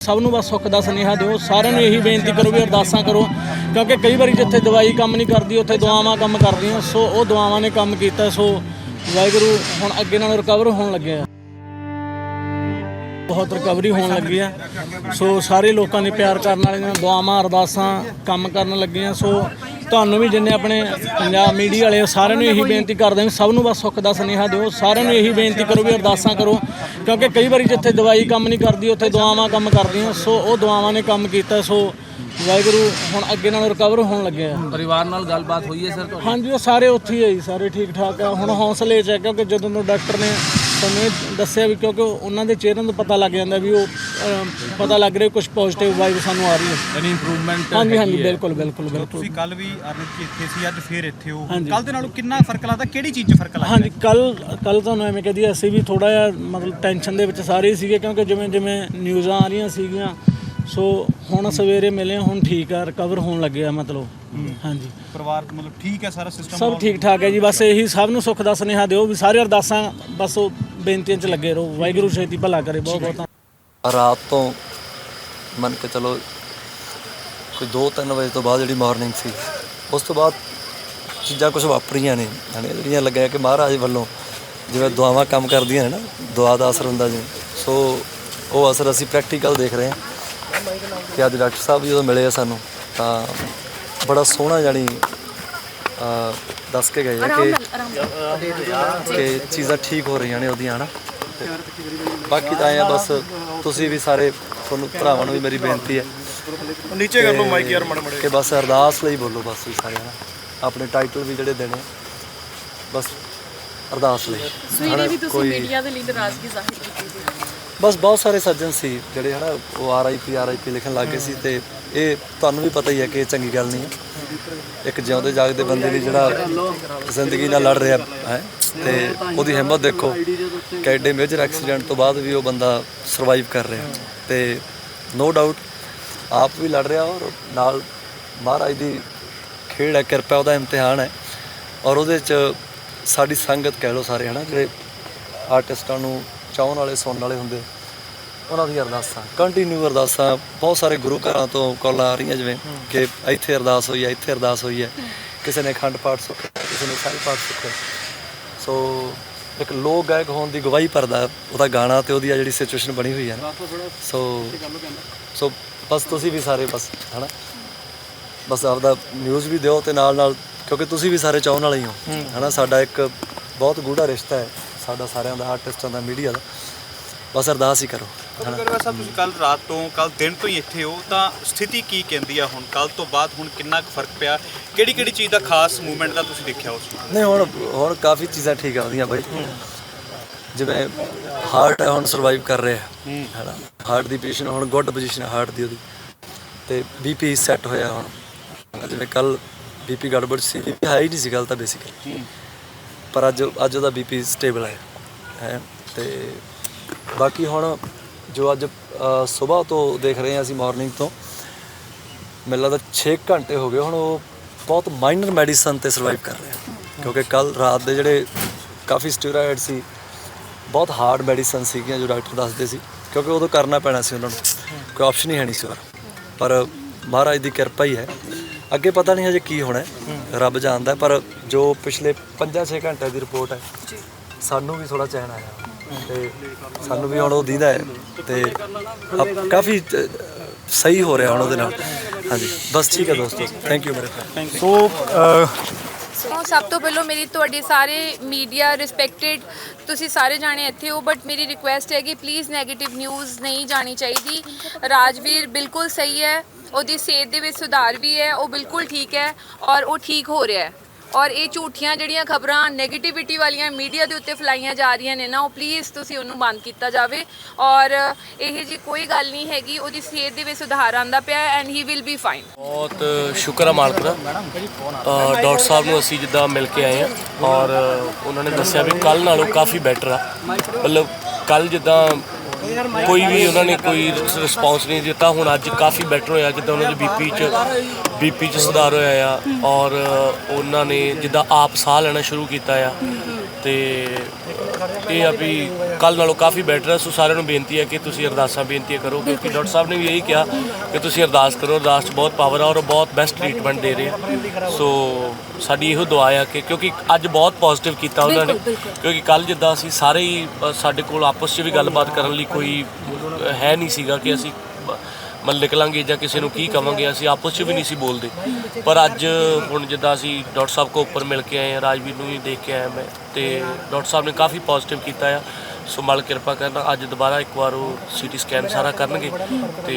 ਸਭ ਨੂੰ ਬਸ ਸੁੱਖ ਦਾ ਸੁਨੇਹਾ ਦਿਓ, ਸਾਰਿਆਂ ਨੂੰ ਇਹੀ ਬੇਨਤੀ ਕਰੋ ਵੀ ਅਰਦਾਸਾਂ ਕਰੋ, ਕਿਉਂਕਿ ਕਈ ਵਾਰੀ ਜਿੱਥੇ ਦਵਾਈ ਕੰਮ ਨਹੀਂ ਕਰਦੀ, ਉੱਥੇ ਦੁਆਵਾਂ ਕੰਮ ਕਰਦੀਆਂ, ਸੋ ਉਹ ਦੁਆਵਾਂ ਨੇ ਕੰਮ ਕੀਤਾ, ਸੋ ਵਾਹਿਗੁਰੂ ਹੁਣ ਅੱਗੇ ਨਾਲ ਰਿਕਵਰ ਹੋਣ ਲੱਗਿਆ ਬਹੁਤ ਰਿਕਵਰੀ ਹੋਣ ਲੱਗੀ ਆ। ਸੋ ਸਾਰੇ ਲੋਕਾਂ ਦੇ ਪਿਆਰ ਕਰਨ ਵਾਲੀਆਂ ਦੁਆਵਾਂ ਅਰਦਾਸਾਂ ਕੰਮ ਕਰਨ ਲੱਗੀਆਂ। ਸੋ ਤੁਹਾਨੂੰ ਵੀ ਜਿੰਨੇ ਆਪਣੇ ਪੰਜਾਬ ਮੀਡੀਆ ਵਾਲੇ ਆ, ਸਾਰਿਆਂ ਨੂੰ ਇਹੀ ਬੇਨਤੀ ਕਰਦੇ ਹਾਂ ਸਭ ਨੂੰ ਬਸ ਸੁੱਖ ਦਾ ਸੁਨੇਹਾ ਦਿਓ। ਸਾਰਿਆਂ ਨੂੰ ਇਹੀ ਬੇਨਤੀ ਕਰੋ ਵੀ ਅਰਦਾਸਾਂ ਕਰੋ ਕਿਉਂਕਿ ਕਈ ਵਾਰੀ ਜਿੱਥੇ ਦਵਾਈ ਕੰਮ ਨਹੀਂ ਕਰਦੀ ਉੱਥੇ ਦੁਆਵਾਂ ਕੰਮ ਕਰਦੀਆਂ। ਸੋ ਉਹ ਦੁਆਵਾਂ ਨੇ ਕੰਮ ਕੀਤਾ। ਸੋ ਵਾਹਿਗੁਰੂ ਹੁਣ ਅੱਗੇ ਨਾਲੋਂ ਰਿਕਵਰ ਹੋਣ ਲੱਗਿਆ ਪਰਿਵਾਰ ਨਾਲ ਗੱਲਬਾਤ ਹੋਈ ਹੈ ਸਰ ਤੁਹਾਡੀ? ਹਾਂਜੀ ਉਹ ਸਾਰੇ ਉੱਥੇ ਹੀ ਆ ਜੀ ਸਾਰੇ ਠੀਕ ਠਾਕ ਆ। ਹੁਣ ਹੌਸਲੇ 'ਚ ਆ ਕਿਉਂਕਿ ਜਦੋਂ ਤੋਂ ਡਾਕਟਰ ਨੇ ਸਾਨੂੰ ਇਹ ਦੱਸਿਆ ਵੀ ਕਿਉਂਕਿ ਉਹਨਾਂ ਦੇ ਚਿਹਰੇ ਤੋਂ ਪਤਾ ਲੱਗ ਜਾਂਦਾ ਵੀ ਉਹ ਅਮ, ਪਤਾ ਲੱਗ ਰਿਹਾ ਕੁਝ ਪੋਜ਼ਿਟਿਵ ਵਾਈਬ ਸਾਨੂੰ ਆ ਰਹੀ ਹੈ। ਯਾਨੀ ਇੰਪਰੂਵਮੈਂਟ ਹਾਂਜੀ ਹਾਂਜੀ ਬਿਲਕੁਲ ਬਿਲਕੁਲ ਬਿਲਕੁਲ। ਤੁਸੀਂ ਕੱਲ ਵੀ ਅਰਨਿਤ ਜੀ ਇੱਥੇ ਸੀ ਅੱਜ ਫੇਰ ਇੱਥੇ ਹੋ। ਹਾਂਜੀ। ਕੱਲ ਦੇ ਨਾਲੋਂ ਕਿੰਨਾ ਫ਼ਰਕ ਲੱਗਦਾ ਕਿਹੜੀ ਚੀਜ਼ 'ਚ ਫ਼ਰਕ ਲੱਗਦਾ? ਹਾਂਜੀ ਕੱਲ ਕੱਲ ਤੁਹਾਨੂੰ ਐਵੇਂ ਕਹਦੀ ਅਸੀਂ ਵੀ ਥੋੜਾ ਜਿਹਾ ਮਤਲਬ ਟੈਨਸ਼ਨ ਦੇ ਵਿੱਚ ਸਾਰੇ ਹੀ ਸੀਗੇ ਕਿਉਂਕਿ ਜਿਵੇਂ ਜਿਵੇਂ ਨਿਊਜ਼ਾਂ ਆ ਰਹੀਆਂ ਸੀਗੀਆਂ ਸੋ ਹੁਣ ਸਵੇਰੇ ਮਿਲੇ ਹੁਣ ਠੀਕ ਆ ਰਿਕਵਰ ਹੋਣ ਲੱਗਿਆ ਮਤਲਬ। ਹਾਂਜੀ। ਪਰਿਵਾਰ ਮਤਲਬ ਠੀਕ ਹੈ ਸਾਰਾ ਸਿਸਟਮ ਸਭ ਠੀਕ ਠਾਕ ਹੈ ਜੀ ਬਸ ਇਹੀ ਸਭ ਨੂੰ ਸੁੱਖ ਦਾ ਸੁਨੇਹਾ ਦਿਓ ਵੀ ਸਾਰੇ ਅਰਦਾਸਾਂ ਬਸ ਉਹ ਬੇਨਤੀਆਂ 'ਚ ਲੱਗੇ ਰਹੋ। ਵਾਹਿਗੁਰੂ ਛੇਤੀ ਭਲਾ ਕਰੇ, ਬਹੁਤ ਬਹੁਤ ਰਾਤ ਤੋਂ ਮੰਨ ਕੇ ਚਲੋ ਕੋਈ 2-3 ਵਜੇ ਤੋਂ ਬਾਅਦ ਜਿਹੜੀ ਮਾਰਨਿੰਗ ਸੀ, ਉਸ ਤੋਂ ਬਾਅਦ ਚੀਜ਼ਾਂ ਕੁਝ ਵਾਪਰੀਆਂ ਨੇ ਯਾਨੀ ਜਿਹੜੀਆਂ ਲੱਗਿਆ ਕਿ ਮਹਾਰਾਜ ਵੱਲੋਂ ਜਿਵੇਂ ਦੁਆਵਾਂ ਕੰਮ ਕਰਦੀਆਂ ਨੇ ਨਾ, ਦੁਆ ਦਾ ਅਸਰ ਹੁੰਦਾ ਜੀ ਸੋ ਉਹ ਅਸਰ ਅਸੀਂ ਪ੍ਰੈਕਟੀਕਲ ਦੇਖ ਰਹੇ ਹਾਂ ਕਿ ਅੱਜ ਡਾਕਟਰ ਸਾਹਿਬ ਜਦੋਂ ਮਿਲੇ ਆ ਸਾਨੂੰ, ਤਾਂ ਬੜਾ ਸੋਹਣਾ ਜਾਨੀ ਦੱਸ ਕੇ ਗਏ ਆ ਕਿ ਕਿ ਚੀਜ਼ਾਂ ਠੀਕ ਹੋ ਰਹੀਆਂ ਨੇ ਉਹਦੀਆਂ ਹਨਾ? ਤੇ ਬਾਕੀ ਤਾਂ ਆ ਬਸ ਤੁਸੀਂ ਵੀ ਸਾਰੇ ਤੁਹਾਨੂੰ ਭਰਾਵਾਂ ਨੂੰ ਵੀ ਮੇਰੀ ਬੇਨਤੀ ਹੈ ਨੀਚੇ ਕਰ ਲਓ ਮਾਈਕ ਯਾਰ ਮੜ ਕਿ ਬਸ ਅਰਦਾਸ ਲਈ ਬੋਲੋ ਬਸ ਤੁਸੀਂ ਸਾਰੇ ਹਨਾ ਆਪਣੇ ਟਾਈਟਲ ਵੀ ਜਿਹੜੇ ਦੇਣੇ ਬਸ ਅਰਦਾਸ ਲਈ। ਸਵੇਰੇ ਵੀ ਤੁਸੀਂ ਮੀਡੀਆ ਦੇ ਲਈ ਨਾਰਾਜ਼ਗੀ ਜ਼ਾਹਿਰ ਕੀਤੀ ਸੀ ਬਸ ਬਹੁਤ ਸਾਰੇ ਸੱਜਣ ਸੀ ਜਿਹੜੇ ਹਨਾ ਉਹ ਆਰਆਈਪੀ ਆਰਆਈਪੀ ਲਿਖਣ ਲੱਗੇ ਸੀ ਤੇ ਇਹ ਤੁਹਾਨੂੰ ਵੀ ਪਤਾ ਹੀ ਹੈ ਕਿ ਇਹ ਚੰਗੀ ਗੱਲ ਨਹੀਂ ਹੈ। ਇੱਕ ਜਿਉਂਦੇ ਜਾਗਦੇ ਬੰਦੇ ਲਈ ਜਿਹੜਾ ਜ਼ਿੰਦਗੀ ਨਾਲ ਲੜ ਰਿਹਾ ਹੈ ਤੇ ਉਹਦੀ ਹਿੰਮਤ ਦੇਖੋ ਕਿ ਐਡੇ ਮੇਜਰ ਐਕਸੀਡੈਂਟ ਤੋਂ ਬਾਅਦ ਵੀ ਉਹ ਬੰਦਾ ਸਰਵਾਈਵ ਕਰ ਰਿਹਾ ਤੇ ਨੋ ਡਾਊਟ ਆਪ ਵੀ ਲੜ ਰਿਹਾ ਔਰ ਨਾਲ ਮਹਾਰਾਜ ਦੀ ਖੇਡ ਹੈ, ਕਿਰਪਾ ਉਹਦਾ ਇਮਤਿਹਾਨ ਹੈ ਔਰ ਉਹਦੇ ਚ ਸਾਡੀ ਸੰਗਤ ਕਹਿ ਲਓ ਸਾਰੇ, ਹਨਾ, ਜਿਹੜੇ ਆਰਟਿਸਟਾਂ ਨੂੰ ਚਾਹਣ ਵਾਲੇ, ਸੁਣਨ ਵਾਲੇ ਹੁੰਦੇ ਉਹਨਾਂ ਦੀ ਅਰਦਾਸਾਂ। ਕੰਟੀਨਿਊ ਅਰਦਾਸਾਂ। ਬਹੁਤ ਸਾਰੇ ਗੁਰੂ ਘਰਾਂ ਤੋਂ ਕਾਲਾਂ ਆ ਰਹੀਆਂ ਜਿਵੇਂ ਕਿ ਇੱਥੇ ਅਰਦਾਸ ਹੋਈ ਹੈ ਇੱਥੇ ਅਰਦਾਸ ਹੋਈ ਹੈ। ਕਿਸੇ ਨੇ ਅਖੰਡ ਪਾਠ ਸੁੱਖਿਆ ਕਿਸੇ ਨੇ ਸਾਹਿਬ ਪਾਠ ਸੁੱਖਿਆ ਸੋ ਇੱਕ ਲੋਕ ਗਾਇਕ ਹੋਣ ਦੀ ਗਵਾਹੀ ਭਰਦਾ ਉਹਦਾ ਗਾਣਾ ਤੇ ਉਹਦੀ ਆ ਜਿਹੜੀ ਸਿਚੁਏਸ਼ਨ ਬਣੀ ਹੋਈ ਹੈ ਨਾ। ਸੋ ਸੋ ਬਸ ਤੁਸੀਂ ਵੀ ਸਾਰੇ ਬਸ ਹਨਾ? ਬਸ ਆਪਦਾ ਨਿਊਜ਼ ਵੀ ਦਿਓ ਤੇ ਨਾਲ ਨਾਲ ਕਿਉਂਕਿ ਤੁਸੀਂ ਵੀ ਸਾਰੇ ਚਾਹਣ ਵਾਲੇ ਹੀ ਹੋ ਹਨਾ? ਸਾਡਾ ਇੱਕ ਬਹੁਤ ਗੂੜਾ ਰਿਸ਼ਤਾ ਹੈ ਸਾਡਾ ਸਾਰਿਆਂ ਦਾ ਆਰਟਿਸਟਾਂ ਦਾ ਮੀਡੀਆ ਦਾ। ਬਸ ਅਰਦਾਸ ਹੀ ਕਰੋ। ਕਰਵਾ ਸਾਹਿਬ ਤੁਸੀਂ ਕੱਲ ਰਾਤ ਤੋਂ ਕੱਲ ਦਿਨ ਤੋਂ ਹੀ ਇੱਥੇ ਹੋ ਤਾਂ ਸਥਿਤੀ ਕੀ ਕਹਿੰਦੀ ਆ ਹੁਣ? ਕੱਲ ਤੋਂ ਬਾਅਦ ਹੁਣ ਕਿੰਨਾ ਕੁ ਫ਼ਰਕ ਪਿਆ? ਕਿਹੜੀ ਕਿਹੜੀ ਚੀਜ਼ ਦਾ ਖਾਸ ਮੂਵਮੈਂਟ ਦਾ ਤੁਸੀਂ ਦੇਖਿਆ ਉਸ ਨੂੰ ਨਹੀਂ ਹੁਣ ਹੁਣ ਕਾਫੀ ਚੀਜ਼ਾਂ ਠੀਕ ਆ ਉਹਦੀਆਂ ਬਾਈ। ਜਿਵੇਂ ਹਾਰਟ ਹੈ ਹੁਣ ਸਰਵਾਈਵ ਕਰ ਰਿਹਾ। ਹੈ। ਹੈਨਾ? ਹਾਰਟ ਦੀ ਪੋਜੀਸ਼ਨ ਹੁਣ ਗੁੱਡ ਪੋਜੀਸ਼ਨ ਹੈ ਹਾਰਟ ਦੀ ਉਹਦੀ। ਤੇ ਬੀਪੀ ਸੈੱਟ ਹੋਇਆ ਹੁਣ। ਜਿਵੇਂ ਕੱਲ ਬੀਪੀ ਗੜਬੜ ਸੀ ਬੀਪੀ ਹਾਈ ਨਹੀਂ ਸੀ ਗੱਲ ਤਾਂ ਬੇਸਿਕਲੀ ਪਰ ਅੱਜ ਅੱਜ ਉਹਦਾ ਬੀਪੀ ਸਟੇਬਲ ਹੈ। ਹੈ? ਤੇ ਬਾਕੀ ਹੁਣ ਜੋ ਅੱਜ ਸਵੇਰ ਤੋਂ ਦੇਖ ਰਹੇ ਹਾਂ ਅਸੀਂ ਮਾਰਨਿੰਗ ਤੋਂ। ਮੈਨੂੰ ਲੱਗਦਾ 6 ਘੰਟੇ ਹੋ ਗਏ ਹੁਣ ਉਹ ਬਹੁਤ ਮਾਈਨਰ ਮੈਡੀਸਨ ਤੇ ਸਰਵਾਈਵ ਕਰ ਰਿਹਾ। ਕਿਉਂਕਿ ਕੱਲ ਰਾਤ ਦੇ ਜਿਹੜੇ ਕਾਫੀ ਸਟੀਰੋਇਡ ਸੀ ਬਹੁਤ ਹਾਰਡ ਮੈਡੀਸਨ ਸੀਗੀਆਂ ਜੋ ਡਾਕਟਰ ਦੱਸਦੇ ਸੀ। ਕਿਉਂਕਿ ਉਦੋਂ ਕਰਨਾ ਪੈਣਾ ਸੀ ਉਹਨਾਂ ਨੂੰ ਕੋਈ ਆਪਸ਼ਨ ਹੀ ਹੈ ਨਹੀਂ ਸੀ ਪਰ ਮਹਾਰਾਜ ਦੀ ਕਿਰਪਾ ਹੀ ਹੈ। ਅੱਗੇ ਪਤਾ ਨਹੀਂ ਹਜੇ ਕੀ ਹੋਣਾ ਹੈ ਰੱਬ ਜਾਣਦਾ ਪਰ ਜੋ ਪਿਛਲੇ 5-6 ਘੰਟੇ ਦੀ ਰਿਪੋਰਟ ਹੈ ਸਾਨੂੰ ਵੀ ਥੋੜਾ ਚੈਨ ਆਇਆ। ਤੇ ਸਾਨੂੰ ਵੀ ਹੁਣ ਉਹ ਦੀਦਾ ਹੈ ਤੇ ਅਬ ਕਾਫੀ ਅ, ਸਹੀ ਹੋ ਰਿਹਾ ਹੁਣ ਉਹਦੇ ਨਾਲ। ਹਾਂਜੀ। ਬਸ ਠੀਕ ਹੈ ਦੋਸਤੋ। ਥੈਂਕ ਯੂ ਮੇਰੇ friend। ਸੋ ਸੋ ਸਭ ਤੋਂ ਪਹਿਲਾਂ ਮੇਰੀ ਤੁਹਾਡੇ ਸਾਰੇ ਮੀਡੀਆ ਰਿਸਪੈਕਟਡ ਤੁਸੀਂ ਸਾਰੇ ਜਾਣੇ ਇੱਥੇ ਹੋ ਬਟ ਮੇਰੀ ਰਿਕੁਐਸਟ ਹੈ ਕਿ ਪਲੀਜ਼ 네ਗੇਟਿਵ ਨਿਊਜ਼ ਨਹੀਂ ਜਾਣੀ ਚਾਹੀਦੀ। ਰਾਜਵੀਰ ਬਿਲਕੁਲ ਸਹੀ ਹੈ। ਉਹਦੀ ਸਿਹਤ ਦੇ ਵਿੱਚ ਸੁਧਾਰ ਵੀ ਹੈ। ਉਹ ਬਿਲਕੁਲ ਠੀਕ ਹੈ ਔਰ ਉਹ ਠੀਕ ਹੋ ਰਿਹਾ ਹੈ। ਔਰ ਇਹ ਝੂਠੀਆਂ ਜਿਹੜੀਆਂ ਖਬਰਾਂ 네ਗੇਟਿਵਿਟੀ ਵਾਲੀਆਂ ਮੀਡੀਆ ਦੇ ਉੱਤੇ ਫੈਲਾਈਆਂ ਜਾ ਰਹੀਆਂ ਨੇ ਨਾ, ਉਹ ਪਲੀਜ਼ ਤੁਸੀਂ ਉਹਨੂੰ ਬੰਦ ਕੀਤਾ ਜਾਵੇ। ਔਰ ਇਹ ਜੀ ਕੋਈ ਗੱਲ ਨਹੀਂ ਹੈਗੀ, ਉਹਦੀ ਸਿਹਤ ਦੇ ਵਿੱਚ ਸੁਧਾਰ ਆਂਦਾ ਪਿਆ and he will be fine ਬਹੁਤ ਸ਼ੁਕਰ ਹੈ ਮਾਲਕ ਦਾ। ਡਾਕਟਰ ਸਾਹਿਬ ਨੂੰ ਅਸੀਂ ਜਿੱਦਾਂ ਮਿਲ ਕੇ ਆਏ ਆ ਔਰ ਉਹਨਾਂ ਨੇ ਦੱਸਿਆ ਵੀ ਕੱਲ ਨਾਲੋਂ ਕਾਫੀ ਬੈਟਰ ਆ। ਮਤਲਬ ਕੱਲ ਜਿੱਦਾਂ ਕੋਈ ਵੀ ਉਹਨਾਂ ਨੇ ਕੋਈ ਰਿਸਪੌਂਸ ਨਹੀਂ ਦਿੱਤਾ। ਹੁਣ ਅੱਜ ਕਾਫੀ ਬੈਟਰ ਹੋਇਆ, ਜਿੱਦਾਂ ਉਹਨਾਂ ਦੇ ਬੀਪੀ ਚ ਬੀਪੀ ਚ ਸੁਧਾਰ ਹੋਇਆ ਆ ਔਰ ਉਹਨਾਂ ਨੇ ਜਿੱਦਾਂ ਆਪ ਸਾਹ ਲੈਣਾ ਸ਼ੁਰੂ ਕੀਤਾ ਆ। ਤੇ ਇਹ ਆ ਵੀ ਕੱਲ ਨਾਲੋਂ ਕਾਫੀ ਬੈਟਰ ਹੈ। ਸੋ ਸਾਰਿਆਂ ਨੂੰ ਬੇਨਤੀ ਹੈ ਕਿ ਤੁਸੀਂ ਅਰਦਾਸਾਂ ਬੇਨਤੀਆਂ ਕਰੋ ਕਿਉਂਕਿ ਡਾਕਟਰ ਸਾਹਿਬ ਨੇ ਵੀ ਇਹੀ ਕਿਹਾ ਕਿ ਤੁਸੀਂ ਅਰਦਾਸ ਕਰੋ ਅਰਦਾਸ 'ਚ ਬਹੁਤ ਪਾਵਰ ਆ ਔਰ ਬਹੁਤ ਬੈਸਟ ਟ੍ਰੀਟਮੈਂਟ ਦੇ ਰਹੇ ਆ। ਸੋ ਸਾਡੀ ਇਹੋ ਦੁਆ ਆ ਕਿ ਕਿਉਂਕਿ ਅੱਜ ਬਹੁਤ ਪੋਜ਼ਿਟਿਵ ਕੀਤਾ ਉਹਨਾਂ ਨੇ ਕਿਉਂਕਿ ਕੱਲ ਜਿੱਦਾਂ ਅਸੀਂ ਸਾਰੇ ਹੀ ਅ, ਸਾਡੇ ਕੋਲ ਆਪਸ 'ਚ ਵੀ ਗੱਲਬਾਤ ਕਰਨ ਲਈ ਕੋਈ ਅ, ਹੈ ਨਹੀਂ ਸੀਗਾ ਕਿ ਅਸੀਂ ਮਤਲਬ ਨਿਕਲਾਂਗੇ ਜਾਂ ਕਿਸੇ ਨੂੰ ਕੀ ਕਵਾਂਗੇ ਅਸੀਂ ਆਪਸ 'ਚ ਵੀ ਨਹੀਂ ਸੀ ਬੋਲਦੇ। ਪਰ ਅੱਜ ਹੁਣ ਜਿੱਦਾਂ ਅਸੀਂ ਡਾਕਟਰ ਸਾਹਿਬ ਕੋ ਉੱਪਰ ਮਿਲ ਕੇ ਆਏ ਆ ਰਾਜਵੀਰ ਨੂੰ ਵੀ ਦੇਖ ਕੇ ਆਇਆ ਮੈਂ ਤੇ ਡਾਕਟਰ ਸਾਹਿਬ ਨੇ ਕਾਫੀ ਪੋਜ਼ਿਟਿਵ ਕੀਤਾ ਆ। ਸੋ ਮਲ ਕਿਰਪਾ ਕਰਨਾ ਅੱਜ ਦੁਬਾਰਾ ਇੱਕ ਵਾਰ ਉਹ ਸੀਟੀ ਸਕੈਨ ਸਾਰਾ ਕਰਨਗੇ ਤੇ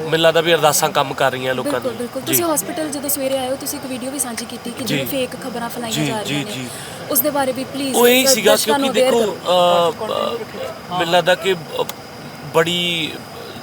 ਮੈਨੂੰ ਲੱਗਦਾ ਵੀ ਅਰਦਾਸਾਂ ਕੰਮ ਕਰ ਰਹੀਆਂ ਲੋਕਾਂ ਬਿਲਕੁਲ ਦੀ ਬਿਲਕੁਲ। ਤੁਸੀਂ ਹਸਪੀਟਲ ਜਦੋਂ ਸਵੇਰੇ ਆਏ ਹੋ ਤੁਸੀਂ ਇੱਕ ਵੀਡੀਓ ਵੀ ਸਾਂਝੀ ਕੀਤੀ ਕਿ ਜਿਵੇਂ ਫੇਕ ਖਬਰਾਂ ਫੈਲਾਈਆਂ ਜਾ ਜੀ, ਰਹੀਆਂ ਜੀ। ਨੇ। ਉਸ ਦੇ ਬਾਰੇ ਵੀ ਪਲੀਜ਼ ਉਹ ਇਹ ਸੀਗਾ ਕਿਉਂਕਿ ਦੇਖੋ ਅ, ਅ, ਮੈਨੂੰ ਲੱਗਦਾ ਕਿ ਬੜੀ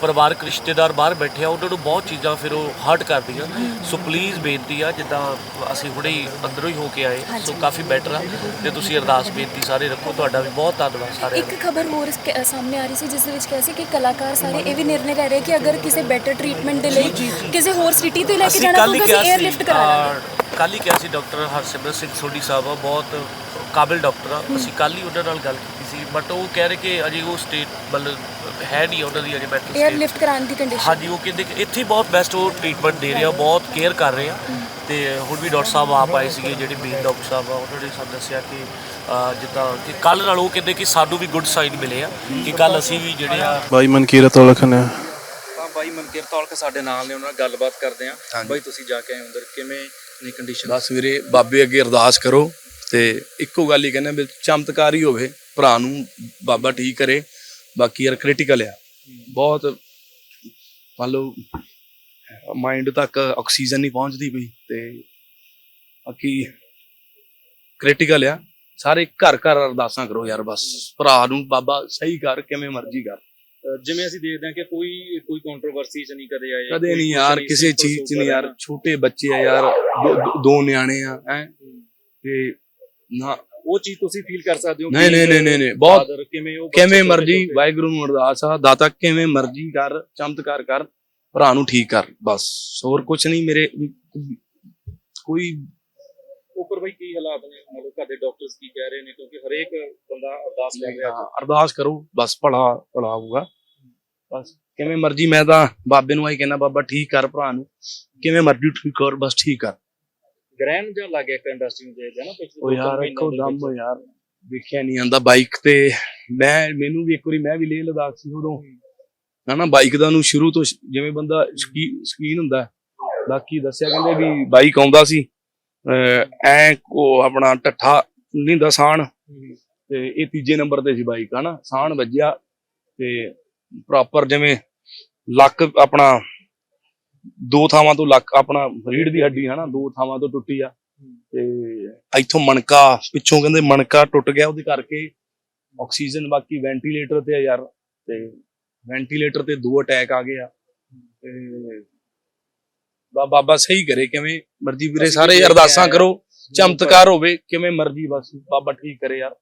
ਪਰਿਵਾਰਕ ਰਿਸ਼ਤੇਦਾਰ ਬਾਹਰ ਬੈਠੇ ਆ ਉਹਨਾਂ ਨੂੰ ਬਹੁਤ ਚੀਜ਼ਾਂ ਫਿਰ ਉਹ ਹਰਟ ਕਰਦੀਆਂ। ਸੋ ਪਲੀਜ਼ ਬੇਨਤੀ ਆ ਜਿੱਦਾਂ ਅਸੀਂ ਹੁਣੇ ਹੀ ਅੰਦਰੋਂ ਹੀ ਹੋ ਕੇ ਆਏ ਸੋ ਕਾਫੀ ਬੈਟਰ ਆ। ਤੇ ਤੁਸੀਂ ਅਰਦਾਸ ਬੇਨਤੀ ਸਾਰੇ ਰੱਖੋ ਤੁਹਾਡਾ ਵੀ ਬਹੁਤ ਧੰਨਵਾਦ ਸਾਰਿਆਂ ਦਾ। ਇੱਕ ਖਬਰ ਹੋਰ ਸਾਹਮਣੇ ਆ ਰਹੀ ਸੀ ਜਿਸ ਦੇ ਵਿੱਚ ਕਿਹਾ ਸੀ ਕਿ ਕਲਾਕਾਰ ਸਾਰੇ ਇਹ ਵੀ ਨਿਰਣੇ ਲੈ ਰਹੇ ਕਿ ਅਗਰ ਕਿਸੇ ਬੈਟਰ ਟ੍ਰੀਟਮੈਂਟ ਦੇ ਲਈ ਕਿਸੇ ਹੋਰ ਸਿਟੀ ਤੇ ਲੈ ਕੇ ਜਾਣਾ ਕੱਲ ਹੀ ਪਊਗਾ ਕਿਹਾ ਅਸੀਂ 에ਅਰਲਿਫਟ ਕਰਾ ਦਾਂਗੇ ਕੱਲ ਹੀ ਕਿਹਾ ਸੀ ਡਾਕਟਰ ਹਰਸਿਮਰਤ ਸਿੰਘ ਸੋਢੀ ਸਾਹਿਬ ਆ ਬਹੁਤ ਕਾਬਿਲ ਡਾਕਟਰ ਆ। ਅਸੀਂ ਕੱਲ ਹੀ ਉਹਨਾਂ ਨਾਲ ਗੱਲ ਕੀਤੀ ਸੀ ਬਟ ਉਹ ਕਹਿ ਰਹੇ ਕਿ ਅਜੇ ਉਹ ਸਟੇਟ ਮਤਲਬ ਹੈ ਨਹੀਂ ਉਹਨਾਂ ਦੀ ਅਜੇ ਮੈਂਟਲ 에ਅਰਲਿਫਟ ਕਰਾਉਣ ਦੀ ਕੰਡੀਸ਼ਨ ਹਾਂਜੀ ਉਹ ਕਹਿੰਦੇ ਕਿ ਇੱਥੇ ਹੀ ਬਹੁਤ ਬੈਸਟ ਉਹ ਟ੍ਰੀਟਮੈਂਟ ਦੇ ਰਹੇ ਆ ਬਹੁਤ ਕੇਅਰ ਕਰ ਰਹੇ ਆ। ਤੇ ਹੁਣ ਵੀ ਡਾਕਟਰ ਸਾਹਿਬ ਆਪ ਆਏ ਸੀਗੇ ਜਿਹੜੇ ਮੇਨ ਡਾਕਟਰ ਸਾਹਿਬ ਆ ਉਹਨਾਂ ਨੇ ਸਾਨੂੰ ਦੱਸਿਆ ਕਿ ਅਹ, ਜਿੱਦਾਂ ਕਿ ਕੱਲ ਨਾਲ ਉਹ ਕਹਿੰਦੇ ਕਿ ਸਾਨੂੰ ਵੀ ਗੁੱਡ ਸਾਈਨ ਮਿਲੇ ਆ ਕਿ ਕੱਲ ਅਸੀਂ ਵੀ ਜਿਹੜੇ ਆ ਬਾਈ ਮਨਕੀਰਤ ਔਲਖ ਨੇ। ਤਾਂ ਬਾਈ ਮਨਕੀਰ ਤੌਲਕ ਸਾਡੇ ਨਾਲ ਨੇ ਉਹਨਾਂ ਨਾਲ ਗੱਲਬਾਤ ਕਰਦੇ ਆ। ਬਾਈ ਤੁਸੀਂ ਜਾ ਕੇ ਆਏ ਅੰਦਰ ਕਿਵੇਂ ਨੇ ਕੰਡੀਸ਼ਨ ਬਸ ਵੀਰੇ ਬਾਬੇ ਅੱਗੇ ਅਰਦਾਸ ਕਰੋ ਤੇ ਇੱਕੋ ਗੱਲ ਹੀ ਕਹਿੰਦੇ ਵੀ ਚਮਤਕਾਰ ਹੀ ਹੋਵੇ ਭਰਾ ਨੂੰ ਬਾਬਾ ਠੀਕ ਕਰੇ। ਬਾਕੀ ਯਾਰ ਕ੍ਰਿਟੀਕਲ ਆ। ਬਹੁਤ ਮੰਨ ਲਓ ਮਾਈਂਡ ਤੱਕ ਆਕਸੀਜਨ ਨਹੀਂ ਪਹੁੰਚਦੀ ਪਈ ਤੇ ਬਾਕੀ ਕ੍ਰਿਟੀਕਲ ਆ। ਸਾਰੇ ਘਰ ਘਰ ਅਰਦਾਸਾਂ ਕਰੋ ਯਾਰ ਬਸ। ਭਰਾ ਨੂੰ ਬਾਬਾ ਸਹੀ ਕਰ ਕਿਵੇਂ ਮਰਜ਼ੀ ਕਰ। ਜਿਵੇਂ ਅਸੀਂ ਦੇਖਦੇ ਹਾਂ ਕਿ ਕੋਈ ਕੋਈ ਕੰਟਰੋਵਰਸੀ ਚ ਨਹੀਂ ਕਦੇ ਆਏ ਕਦੇ ਨਹੀਂ ਯਾਰ ਕਿਸੇ ਚੀਜ਼ 'ਚ ਨਹੀਂ ਯਾਰ। ਛੋਟੇ ਬੱਚੇ ਆ ਯਾਰ ਦੋ- ਨਿਆਣੇ ਆ ਹੈ। ਤੇ ਨਾ ਉਹ ਚੀਜ਼ ਤੁਸੀਂ ਫੀਲ ਕਰ ਸਕਦੇ ਹੋ ਨਹੀਂ ਨਹੀਂ ਨਹੀਂ ਨਹੀਂ ਨਹੀਂ। ਬਹੁਤ ਕਿਵੇਂ ਉਹ ਕਿਵੇਂ ਮਰਜ਼ੀ ਵਾਹਿਗੁਰੂ ਨੂੰ ਅਰਦਾਸ ਆ ਦਾਤਾ ਕਿਵੇਂ ਮਰਜ਼ੀ ਕਰ ਚਮਤਕਾਰ ਕਰ ਭਰਾ ਨੂੰ ਠੀਕ ਕਰ ਬਸ। ਹੋਰ ਕੁਝ ਨਹੀਂ ਮੇਰੇ ਕੋਈ ਉੱਪਰ ਬਈ ਕੀ ਹਾਲਾਤ ਨੇ? ਮਤਲਬ ਘਰ ਦੇ ਡਾਕਟਰਸ ਕੀ ਕਹਿ ਰਹੇ ਨੇ? ਕਿਉਂਕਿ ਹਰੇਕ ਬੰਦਾ ਅਰਦਾਸ ਕਰ ਰਿਹਾ। ਹਾਂ, ਅਰਦਾਸ ਕਰੋ ਬਸ ਭਲਾ ਭਲਾ ਹੋਊਗਾ। ਬਸ ਕਿਵੇਂ ਮਰਜ਼ੀ ਮੈਂ ਤਾਂ ਬਾਬੇ ਨੂੰ ਆਈ ਕਹਿੰਦਾ ਬਾਬਾ ਠੀਕ ਕਰ ਭਰਾ ਨੂੰ। ਕਿਵੇਂ ਮਰਜ਼ੀ ਠੀਕ ਕਰ ਬਸ ਠੀਕ ਕਰ। ਗ੍ਰੈਂਡ ਜਿਹਾ ਲੱਗ ਗਿਆ ਇੱਕ ਇੰਡਸਟਰੀ ਨੂੰ ਦੇਖਦੇ ਆ ਨਾ ਪਿਛਲੇ ਉਹ ਦੋ ਯਾਰ ਮਹੀਨਿਆਂ ਇੱਕੋ ਦੇ ਦਮ। ਯਾਰ। ਦੇਖਿਆ ਨਹੀਂ ਆਂਦਾ ਬਾਈਕ ਤੇ। ਮੈਂ ਮੈਨੂੰ ਵੀ ਇੱਕ ਵਾਰੀ ਮੈਂ ਵੀ ਲੇਹ ਲਦਾਖ ਸੀ ਉਦੋਂ। ਹਨਾ ਬਾਈਕ ਦਾ ਨੂੰ ਸ਼ੁਰੂ ਤੋਂ ਸ਼- ਜਿਵੇਂ ਬੰਦਾ ਸ਼ਕੀ- ਸ਼ਕੀਨ ਹੁੰਦਾ ਹੈ। ਬਾਕੀ ਦੱਸਿਆ ਕਹਿੰਦੇ ਵੀ ਬਾਈਕ ਆਉਂਦਾ ਸੀ। ਅਹ ਐ ਉਹ ਆਪਣਾ ਟੱਠਾ ਨਹੀਂ ਦਾ ਸਾਣ। ਤੇ ਇਹ ਤੀਜੇ ਨੰਬਰ ਤੇ ਸੀ ਬਾਈਕ ਹਨਾ? ਸਾਣ ਵੱਜਿਆ ਤੇ ਪ੍ਰੋਪਰ ਜਿਵੇਂ ਲੱਕ ਆਪਣਾ ਦੋ ਥਾਵਾਂ ਤੋਂ ਲੱਕ ਆਪਣਾ ਰੀੜ ਦੀ ਹੱਡੀ ਹਨਾ ਦੋ ਥਾਵਾਂ ਤੋਂ ਟੁੱਟੀ ਆ। ਤੇ ਇੱਥੋਂ ਮਣਕਾ ਪਿੱਛੋਂ ਕਹਿੰਦੇ ਮਣਕਾ ਟੁੱਟ ਗਿਆ ਉਹਦੇ ਕਰਕੇ ਆਕਸੀਜਨ ਬਾਕੀ ਵੈਂਟੀਲੇਟਰ ਤੇ ਆ ਯਾਰ ਤੇ ਵੈਂਟੀਲੇਟਰ ਤੇ ਦੋ ਅਟੈਕ ਆ ਗਏ ਆ। ਤੇ ਬਾਬਾ ਸਹੀ ਕਰੇ ਕਿਵੇਂ ਮਰਜ਼ੀ ਵੀਰੇ ਸਾਰੇ ਅਰਦਾਸਾਂ ਕਰੋ ਚਮਤਕਾਰ ਹੋਵੇ ਕਿਵੇਂ ਮਰਜ਼ੀ ਬਸ ਬਾਬਾ ਠੀਕ ਕਰੇ ਯਾਰ।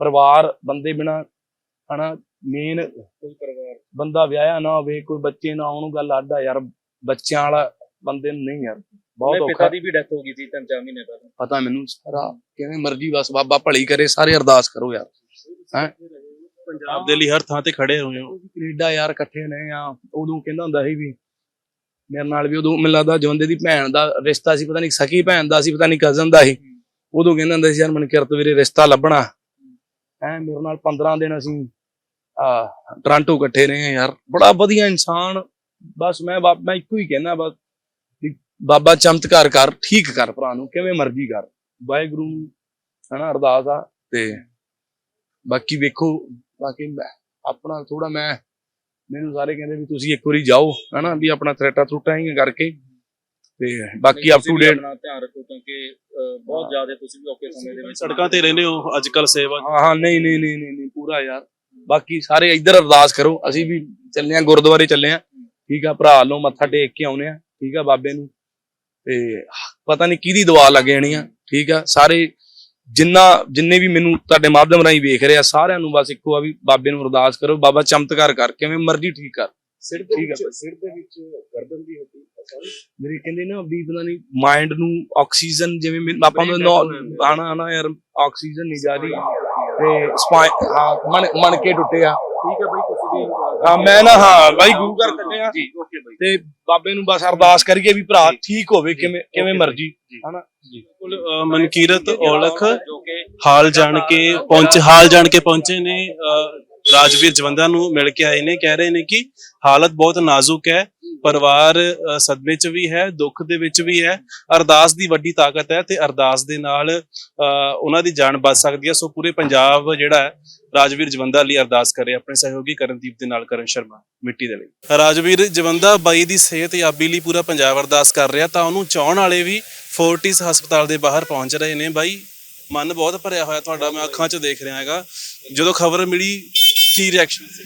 ਪਰਿਵਾਰ ਬੰਦੇ ਬਿਨਾ ਹਨਾ ਮੇਨ ਕੋਈ ਪਰਿਵਾਰ। ਬੰਦਾ ਵਿਆਹਿਆ ਨਾ ਹੋਵੇ ਕੋਈ ਬੱਚੇ ਨਾ ਹੋਣ ਗੱਲ ਅੱਡ ਆ ਯਾਰ। ਬੱਚਿਆਂ ਵਾਲਾ ਬੰਦੇ ਨੂੰ ਨਹੀਂ ਯਾਰ ਬਹੁਤ ਉਹਦੇ ਪਿਤਾ ਔਖਾ ਦੀ ਵੀ ਡੈਥ ਹੋ ਗਈ ਸੀ ਤਿੰਨ ਚਾਰ ਮਹੀਨੇ ਪਹਿਲਾਂ। ਪਤਾ ਮੈਨੂੰ ਸਾਰਾ ਕਿਵੇਂ ਮਰਜ਼ੀ ਬਸ ਬਾਬਾ ਭਲੀ ਕਰੇ ਸਾਰੇ ਅਰਦਾਸ ਕਰੋ ਯਾਰ ਹੈ? ਪੰਜਾਬ ਦੇ ਲਈ ਹਰ ਥਾਂ ਤੇ ਖੜੇ ਹੋਏ ਹੋ। ਕੈਨੇਡਾ ਯਾਰ ਇਕੱਠੇ ਨੇ ਆ ਉਦੋਂ ਕਹਿੰਦਾ ਹੁੰਦਾ ਸੀ ਵੀ ਮੇਰੇ ਨਾਲ ਵੀ ਉਦੋਂ ਮੈਨੂੰ ਲੱਗਦਾ ਜਵੰਦੇ ਦੀ ਭੈਣ ਦਾ ਰਿਸ਼ਤਾ ਸੀ ਪਤਾ ਨਹੀਂ ਸਕੀ ਭੈਣ ਦਾ ਸੀ ਪਤਾ ਨਹੀਂ ਕਜ਼ਨ ਦਾ ਸੀ। ਉਦੋਂ ਕਹਿੰਦਾ ਹੁੰਦਾ ਸੀ ਯਾਰ ਮਨ ਕਿਰਤ ਵੀਰੇ ਰਿਸ਼ਤਾ ਲੱਭਣਾ। ਐ ਮੇਰੇ ਨਾਲ 15 ਦਿਨ ਅਸੀਂ ਆ ਟ੍ਰਾਂਟੋ ਇਕੱਠੇ ਰਹੇ ਆ ਯਾਰ। ਬੜਾ ਵਧੀਆ ਇਨਸਾਨ ਬਸ ਮੈਂ ਮੈਂ ਇੱਕੋ ਹੀ ਕਹਿਣਾ ਬਸ ਬਾਬਾ ਚਮਤਕਾਰ ਕਰ ਠੀਕ ਕਰ ਭਰਾ ਨੂੰ ਕਿਵੇਂ ਮਰਜ਼ੀ ਕਰ। ਵਾਹਿਗੁਰੂ ਹਨਾ ਅਰਦਾਸ ਆ ਤੇ ਬਾਕੀ ਵੇਖੋ ਬਾਕੀ ਆਪਣਾ ਥੋੜਾ ਮੈਂ ਮੈਨੂੰ ਸਾਰੇ ਕਹਿੰਦੇ ਵੀ ਤੁਸੀਂ ਇੱਕ ਵਾਰੀ ਜਾਓ ਹਨਾ ਵੀ ਆਪਣਾ ਥਰੇਟਾ ਥਰੂਟਾ ਹੀ ਕਰਕੇ। ਤੇ ਬਾਕੀ ਅਪ ਟੂ ਡੇਟ ਆਪਣਾ ਧਿਆਨ ਰੱਖੋ ਕਿਉਂਕਿ ਬਹੁਤ ਜ਼ਿਆਦਾ ਤੁਸੀਂ ਵੀ ਔਖੇ ਸਮੇਂ ਦੇ ਵਿੱਚ ਸੜਕਾਂ ਤੇ ਰਹਿੰਦੇ ਹੋ ਅੱਜ ਕੱਲ ਸੇਵਾ ਹਾਂ ਹਾਂ ਨਹੀਂ ਨਹੀਂ ਨਹੀਂ ਨਹੀਂ ਨਹੀਂ ਪੂਰਾ ਯਾਰ। ਬਾਕੀ ਸਾਰੇ ਇੱਧਰ ਅਰਦਾਸ ਕਰੋ ਅਸੀਂ ਵੀ ਚੱਲੇ ਆ ਗੁਰਦੁਆਰੇ ਚੱਲੇ ਆ ਠੀਕ ਆ ਭਰਾ ਵੱਲੋਂ ਮੱਥਾ ਟੇਕ ਕੇ ਆਉਨੇ ਆ ਠੀਕ ਆ ਬਾਬੇ ਨੂੰ। ਤੇ ਪਤਾ ਨਹੀਂ ਕਿਹਦੀ ਦੁਆ ਲੱਗ ਜਾਣੀ ਆ ਠੀਕ ਆ। ਸਾਰੇ ਜਿੰਨਾ ਜਿੰਨੇ ਵੀ ਮੈਨੂੰ ਤੁਹਾਡੇ ਮਾਧਿਅਮ ਰਾਹੀਂ ਵੇਖ ਰਹੇ ਆ ਸਾਰਿਆਂ ਨੂੰ ਬਸ ਇੱਕੋ ਆ ਵੀ ਬਾਬੇ ਨੂੰ ਅਰਦਾਸ ਕਰੋ ਬਾਬਾ ਚਮਤਕਾਰ ਕਰ ਕਿਵੇਂ ਮਰਜ਼ੀ ਠੀਕ ਕਰ। ਸਿਰ ਦੇ ਵਿੱਚ ਸਿਰ ਦੇ ਵਿੱਚ ਗਰਦਨ ਦੀ ਹੱਡੀ ਮੇਰੇ ਕਹਿੰਦੇ ਨਾ ਵੀ ਪਤਾ ਨਹੀਂ ਮਾਈਂਡ ਨੂੰ ਆਕਸੀਜਨ ਜਿਵੇਂ ਆਪਾਂ ਨੂੰ ਆਣਾ ਆਣਾ ਯਾਰ ਆਕਸੀਜਨ ਨਹੀਂ ਜਾ ਰਹੀ। ਤੇ ਸਪਾਈ ਹਾਂ ਮਣ ਟੁੱਟੇ ਆ। ਠੀਕ ਹੈ ਬਾਈ ਤੁਸੀਂ ਵੀ ਹਾਂ ਮੈਂ ਨਾ ਹਾਂ। ਬਾਈ ਗੁਰੂ ਘਰ ਕੱਢੇ ਆ। ਜੀ ਓਕੇ ਬਾਈ। ਤੇ ਬਾਬੇ ਨੂੰ ਬਸ ਅਰਦਾਸ ਕਰੀਏ ਵੀ ਭਰਾ ਠੀਕ ਹੋਵੇ ਕਿਵੇਂ ਕਿਵੇਂ ਮਰਜ਼ੀ। ਹਨਾ? ਬਿਲਕੁਲ ਅ, ਮਨਕੀਰਤ ਔਲਖ ਹਾਲ ਜਾਣ ਕੇ ਪਹੁੰਚ ਹਾਲ ਜਾਣ ਕੇ ਪਹੁੰਚੇ ਨੇ ਅ, ਰਾਜਵੀਰ ਜਵੰਦਾ ਨੂੰ ਮਿਲ ਕੇ ਆਏ ਨੇ ਕਹਿ ਰਹੇ ਨੇ ਕਿ ਹਾਲਤ ਬਹੁਤ ਨਾਜ਼ੁਕ ਹੈ। ਪਰਿਵਾਰ ਸਦਮੇ 'ਚ ਵੀ ਹੈ, ਦੁੱਖ ਦੇ ਵਿੱਚ ਵੀ ਹੈ, ਅਰਦਾਸ ਦੀ ਵੱਡੀ ਤਾਕਤ ਹੈ ਤੇ ਅਰਦਾਸ ਦੇ ਨਾਲ ਉਹਨਾਂ ਦੀ ਜਾਨ ਬਚ ਸਕਦੀ ਹੈ। ਸੋ ਪੂਰੇ ਪੰਜਾਬ ਜਿਹੜਾ ਹੈ, ਰਾਜਵੀਰ ਜਵੰਦਾ ਲਈ ਅਰਦਾਸ ਕਰੇ ਆਪਣੇ ਸਹਿਯੋਗੀ ਕਰਨਦੀਪ ਦੇ ਨਾਲ ਕਰਨ ਸ਼ਰਮਾ, ਮਿੱਟੀ ਦੇ ਲਈ। ਰਾਜਵੀਰ ਜਵੰਦਾ ਬਾਈ ਦੀ ਸਿਹਤ ਯਾਬੀ ਲਈ ਪੂਰਾ ਪੰਜਾਬ ਅਰਦਾਸ ਕਰ ਰਿਹਾ, ਤਾਂ ਉਹਨੂੰ ਚਾਹਣ ਵਾਲੇ ਵੀ ਫੋਰਟਿਸ ਹਸਪਤਾਲ ਦੇ ਬਾਹਰ ਪਹੁੰਚ ਰਹੇ ਨੇ। ਬਾਈ, ਮਨ ਬਹੁਤ ਭਰਿਆ ਹੋਇਆ ਤੁਹਾਡਾ, ਮੈਂ ਅੱਖਾਂ 'ਚ ਦੇਖ ਰਿਹਾ ਹੈਗਾ। ਜਦੋਂ ਖਬਰ ਮਿਲੀ, ਕੀ ਰਿਐਕਸ਼ਨ ਸੀ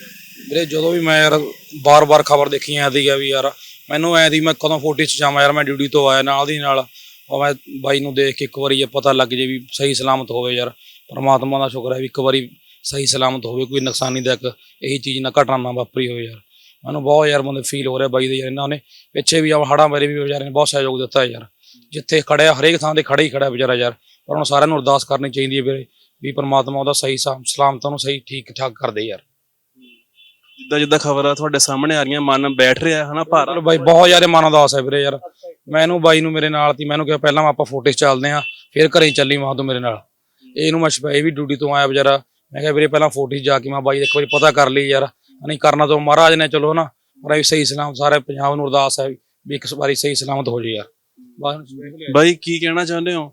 ਵੀਰੇ, ਜਦੋਂ ਵੀ ਮੈਂ ਯਾਰ ਬਾਰ-ਬਾਰ ਖਬਰ ਦੇਖੀ ਐ ਸੀਗਾ ਵੀ ਯਾਰ ਮੈਨੂੰ ਐ ਦੀ ਮੈਂ ਕਦੋਂ ਫੋਟੀ ਚ ਜਾਵਾਂ ਯਾਰ, ਮੈਂ ਡਿਊਟੀ ਤੋਂ ਆਇਆ ਨਾਲ ਦੀ ਨਾਲ। ਉਹ ਮੈਂ ਬਾਈ ਨੂੰ ਦੇਖ ਕੇ ਇੱਕ ਵਾਰੀ ਇਹ ਪਤਾ ਲੱਗ ਜੇ ਵੀ ਸਹੀ ਸਲਾਮਤ ਹੋਵੇ ਯਾਰ। ਪਰਮਾਤਮਾ ਦਾ ਸ਼ੁਕਰ ਹੈ ਵੀ ਇੱਕ ਵਾਰੀ ਸਹੀ ਸਲਾਮਤ ਹੋਵੇ, ਕੋਈ ਨੁਕਸਾਨੀਦਾਇਕ ਇਹੀ ਚੀਜ਼ ਨਾ ਘਟਨਾ ਨਾ ਵਾਪਰੀ ਹੋਵੇ ਯਾਰ। ਮੈਨੂੰ ਬਹੁਤ ਯਾਰ ਮੈਨੂੰ ਫੀਲ ਹੋ ਰਿਹਾ ਬਾਈ ਦੇ ਯਾਰ, ਇਹਨਾਂ ਨੇ ਪਿੱਛੇ ਵੀ ਆ ਹੜਾਂ ਮੇਰੇ ਵੀ ਵਿਚਾਰੇ ਨੇ ਬਹੁਤ ਸਹਿਯੋਗ ਦਿੱਤਾ ਯਾਰ। ਜਿੱਥੇ ਖੜਿਆ ਹਰੇਕ ਥਾਂ ਤੇ ਖੜਾ ਹੀ ਖੜਾ ਵਿਚਾਰਾ ਯਾਰ। ਪਰ ਹੁਣ ਸਾਰਿਆਂ ਨੂੰ ਅਰਦਾਸ ਕਰਨੀ ਚਾਹੀਦੀ ਹੈ ਵੀਰੇ ਵੀ ਪਰਮਾਤਮਾ ਉਹਦਾ ਸਹੀ ਸਾ- ਸਲਾਮਤ ਨੂੰ ਸਹੀ ਠੀਕ ਠਾਕ ਕਰਦੇ ਯਾਰ। ਜਿੱਦਾਂ ਜਿੱਦਾਂ ਖਬਰਾਂ ਤੁਹਾਡੇ ਸਾਹਮਣੇ ਆ ਰਹੀਆਂ ਮਨ ਬੈਠ ਰਿਹਾ ਹੈ ਨਾ ਭਾਰਾ? ਚਲੋ ਬਾਈ ਬਹੁਤ ਜ਼ਿਆਦਾ ਮਨ ਉਦਾਸ ਹੈ ਵੀਰੇ ਯਾਰ। ਮੈਨੂੰ ਬਾਈ ਨੂੰ ਮੇਰੇ ਨਾਲ ਤੀ ਮੈਨੂੰ ਕਿਹਾ ਪਹਿਲਾਂ ਆਪਾਂ ਫੋਟੋ ਚੱਲਦੇ ਆ ਫਿਰ ਘਰੇ ਚੱਲੀ ਮਾਂ ਤੂੰ ਮੇਰੇ ਨਾਲ। ਇਹਨੂੰ ਮੈਂ ਸਪੈ ਵੀ ਡਿਊਟੀ ਤੋਂ ਆਇਆ ਵਿਚਾਰਾ ਮੈਂ ਕਿਹਾ ਵੀਰੇ ਪਹਿਲਾਂ ਫੋਟੋ ਜਾ ਕੇ ਮੈਂ ਬਾਈ ਇੱਕ ਵਾਰੀ ਪਤਾ ਕਰ ਲਈ ਯਾਰ। ਨਹੀਂ ਕਰਨਾ ਤਾਂ ਮਹਾਰਾਜ ਨੇ ਚਲੋ ਨਾ ਪਰ ਇਹ ਸਹੀ ਸਲਾਮ ਸਾਰੇ ਪੰਜਾਬ ਨੂੰ ਅਰਦਾਸ ਹੈ ਵੀ ਇੱਕ ਵਾਰੀ ਸਹੀ ਸਲਾਮਤ ਹੋ ਜੇ ਯਾਰ। ਬਾਈ ਕੀ ਕਹਿਣਾ ਚਾਹੁੰਦੇ ਹੋ?